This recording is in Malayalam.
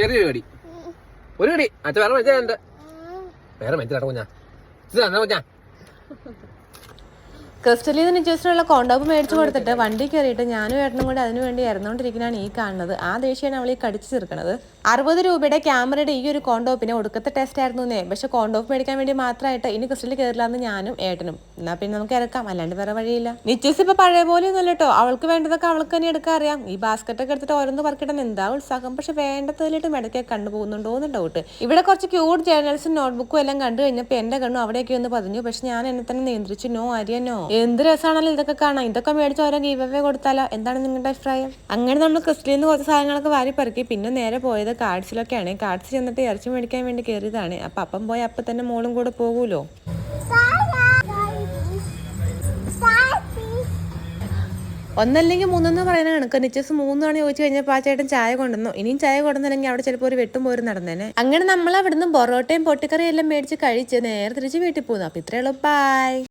ചെറിയൊരു കടി. ഒരു കടി. അച്ഛ വേറെ വെച്ചാൽ വേറെ വെച്ചിട്ടാ കുഞ്ഞാ ഇത് തന്നെ കുഞ്ഞാ. ക്രിസ്റ്റലിൽ നിന്ന് നിച്ചേഴ്സിനുള്ള കോണ്ടോപ്പ് മേടിച്ചു കൊടുത്തിട്ട് വണ്ടി കയറിയിട്ട് ഞാനും ഏട്ടനും കൂടി അതിനു വേണ്ടി ഇറന്നുകൊണ്ടിരിക്കുന്നതാണ് ഈ കാണുന്നത്. ആ ദേഷ്യമാണ് അവൾ ഈ കടിച്ചു തീർക്കുന്നത് അറുപത് രൂപയുടെ ക്യാമറയുടെ ഈ ഒരു കോണ്ടോപ്പിനെ ഒടുക്കത്തെ ടെസ്റ്റ് ആയിരുന്നു പക്ഷെ കോണ്ടോപ്പ് മേടിക്കാൻ വേണ്ടി മാത്രമായിട്ട് ഇനി ക്രിസ്റ്റലിൽ കയറില്ല എന്ന് ഞാനും ഏട്ടനും. എന്നാ പിന്നെ നമുക്ക് ഇറക്കാം. അല്ലാണ്ട് വേറെ വഴിയില്ല. നിച്ചേഴ്സ് ഇപ്പൊ പഴയ പോലെ ഒന്നുമല്ല കേട്ടോ അവൾക്ക് വേണ്ടതൊക്കെ അവൾക്ക് തന്നെ എടുക്കാൻ അറിയാം. ഈ ബാസ്ക്കറ്റ് ഒക്കെ എടുത്തിട്ട് ഓരോന്ന് പറക്കിട്ടാൻ എന്താ ഉത്സാഹം? പക്ഷെ വേണ്ടതിലിട്ട് മെടക്കെ കണ്ടുപോകുന്നുണ്ടോ എന്ന് ഡൗട്ട് ഇവിടെ കുറച്ച് ക്യൂട്ട് ജേർണൽസും നോട്ട്ബുക്കും എല്ലാം കണ്ടു കഴിഞ്ഞപ്പോൾ എന്റെ കണ്ണും അവിടെയൊക്കെ ഒന്ന് പതിഞ്ഞു. പക്ഷെ ഞാൻ എന്നെ തന്നെ നിയന്ത്രിച്ചു. നോ ആര്യ എന്ത് രസമാണല്ലോ ഇതൊക്കെ കാണാം ഇതൊക്കെ മേടിച്ച് ഓരോ ഗീവ് കൊടുത്താലോ? എന്താണ് നിങ്ങളുടെ അഭിപ്രായം? അങ്ങനെ നമ്മൾ ക്രിസ്റ്റിൽ നിന്ന് കുറച്ച് സാധനങ്ങളൊക്കെ വാരി പെറുക്കി. പിന്നെ നേരെ പോയത് കാർഡ്സിലൊക്കെയാണ് കാർഡ്സ് ചെന്നിട്ട് ഇറച്ചി മേടിക്കാൻ വേണ്ടി കയറിയതാണ് അപ്പം അപ്പം പോയി അപ്പം തന്നെ മോളും കൂടെ പോകുമല്ലോ. ഒന്നല്ലെങ്കിൽ മൂന്നെന്ന് പറയുന്ന കണക്ക്. നിശ്ചസ് മൂന്നാണ് ചോദിച്ചു കഴിഞ്ഞപ്പോൾ ആ ചേട്ടൻ ചായ കൊണ്ടുവന്നു. ഇനിയും ചായ കൊണ്ടുവന്നില്ലെങ്കിൽ അവിടെ ചിലപ്പോൾ ഒരു വെട്ടും പോരും നടന്നേനെ. അങ്ങനെ നമ്മൾ അവിടുന്ന് പൊറോട്ടയും പൊട്ടിക്കറിയും എല്ലാം മേടിച്ച് കഴിച്ച് നേരെ തിരിച്ച് വീട്ടിൽ പോകുന്നു. അപ്പം ഇത്രയുള്ളൂ ബൈ